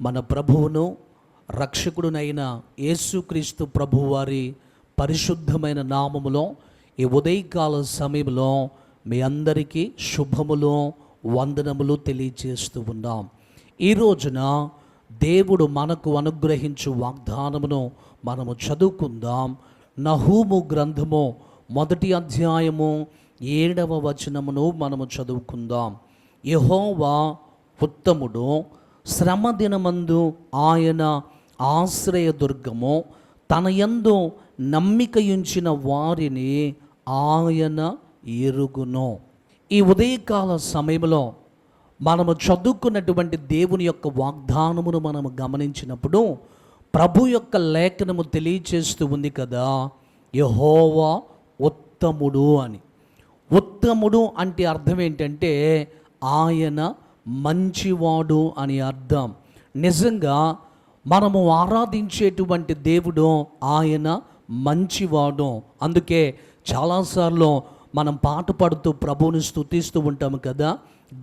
మన ప్రభువును రక్షకుడునైన యేసుక్రీస్తు ప్రభువారి పరిశుద్ధమైన నామములో ఈ ఉదయకాల సమయంలో మీ అందరికీ శుభములు వందనములు తెలియజేస్తూ ఉన్నాం. ఈ రోజున దేవుడు మనకు అనుగ్రహించు వాగ్దానమును మనము చదువుకుందాం. నహూము గ్రంథము మొదటి అధ్యాయము ఏడవ వచనమును మనము చదువుకుందాం. యహోవా ఉత్తముడు శ్రమ దినమందు ఆయన ఆశ్రయదుర్గము తన యందు నమ్మికయుంచిన వారిని ఆయన ఎరుగును. ఈ ఉదయకాల సమయంలో మనము చదువుకున్నటువంటి దేవుని యొక్క వాగ్దానమును మనము గమనించినప్పుడు ప్రభు యొక్క లేఖనము తెలియచేస్తూ ఉంది కదా యహోవా ఉత్తముడు అని. ఉత్తముడు అంటే అర్థం ఏంటంటే ఆయన మంచివాడు అని అర్థం. నిజంగా మనము ఆరాధించేటువంటి దేవుడు ఆయన మంచివాడు. అందుకే చాలాసార్లు మనం పాట పాడుతూ ప్రభువుని స్థుతిస్తూ ఉంటాము కదా.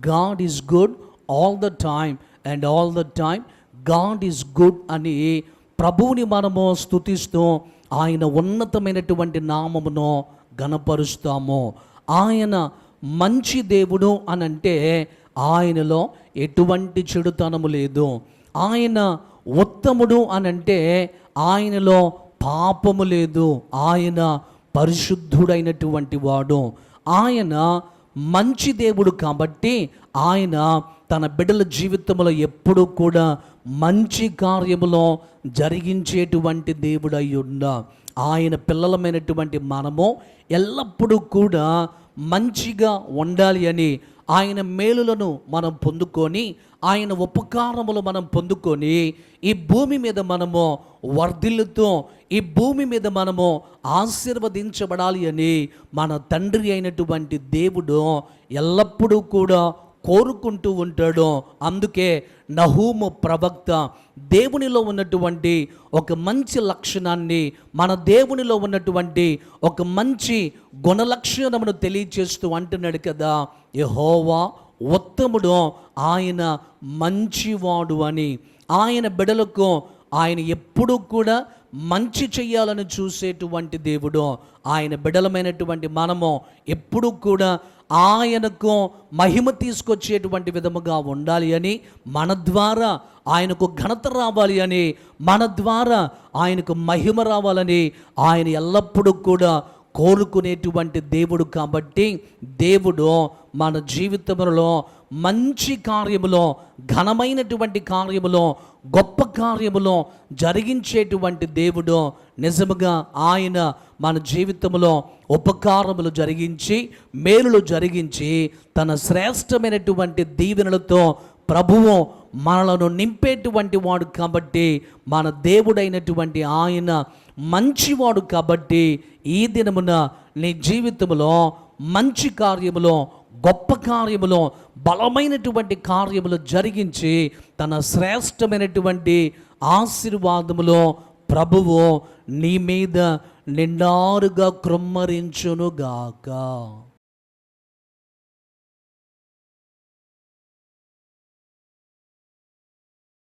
God is good all the time and all the time God is good అని ప్రభువుని మనము స్థుతిస్తూ ఆయన ఉన్నతమైనటువంటి నామమును గణపరుస్తాము ఆయన మంచి దేవుడు అని అంటే ఆయనలో ఎటువంటి చెడుతనము లేదు. ఆయన ఉత్తముడు అని అంటే ఆయనలో పాపము లేదు. ఆయన పరిశుద్ధుడైనటువంటి వాడు. ఆయన మంచి దేవుడు కాబట్టి ఆయన తన బిడ్డల జీవితంలో ఎప్పుడూ కూడా మంచి కార్యములో జరిగించేటువంటి దేవుడు ఉన్న ఆయన పిల్లలమైనటువంటి మనము ఎల్లప్పుడూ కూడా మంచిగా ఉండాలి అని ఆయన మేలులను మనం పొందుకొని ఆయన ఉపకారములు మనం పొందుకొని ఈ భూమి మీద మనము వర్ధిల్లుతూ ఈ భూమి మీద మనము ఆశీర్వదించబడాలి అని మన తండ్రి అయినటువంటి దేవుడు ఎల్లప్పుడూ కూడా కోరుకుంటూ ఉంటాడు అందుకే నహూము ప్రవక్త దేవునిలో ఉన్నటువంటి ఒక మంచి లక్షణాన్ని మన దేవునిలో ఉన్నటువంటి ఒక మంచి గుణలక్షణమును తెలియచేస్తూ అంటున్నాడు కదా. యహోవా ఉత్తముడు ఆయన మంచివాడు అని. ఆయన బిడలకు ఆయన ఎప్పుడూ కూడా మంచి చేయాలని చూసేటువంటి దేవుడు ఆయన బిడలమైనటువంటి మనము ఎప్పుడూ కూడా ఆయనకు మహిమ తీసుకొచ్చేటువంటి విధముగా ఉండాలి అని మన ద్వారా ఆయనకు ఘనత రావాలి అని మన ద్వారా ఆయనకు మహిమ రావాలని ఆయన ఎల్లప్పుడూ కూడా కోరుకునేటువంటి దేవుడు కాబట్టి దేవుడు మన జీవితంలో మంచి కార్యములో ఘనమైనటువంటి కార్యములో గొప్ప కార్యములో జరిగించేటువంటి దేవుడు నిజముగా ఆయన మన జీవితంలో ఉపకారములు జరిగించి మేలులు జరిగించి తన శ్రేష్టమైనటువంటి దీవెనలతో ప్రభువు మనలను నింపేటువంటి వాడు కాబట్టి మన దేవుడైనటువంటి ఆయన మంచివాడు కాబట్టి ఈ దినమున నీ జీవితంలో మంచి కార్యములో గొప్ప కార్యములో బలమైనటువంటి కార్యములు జరిగించి తన శ్రేష్టమైనటువంటి ఆశీర్వాదములో ప్రభువు నీ మీద నిండారుగా కృమ్మరించునుగాక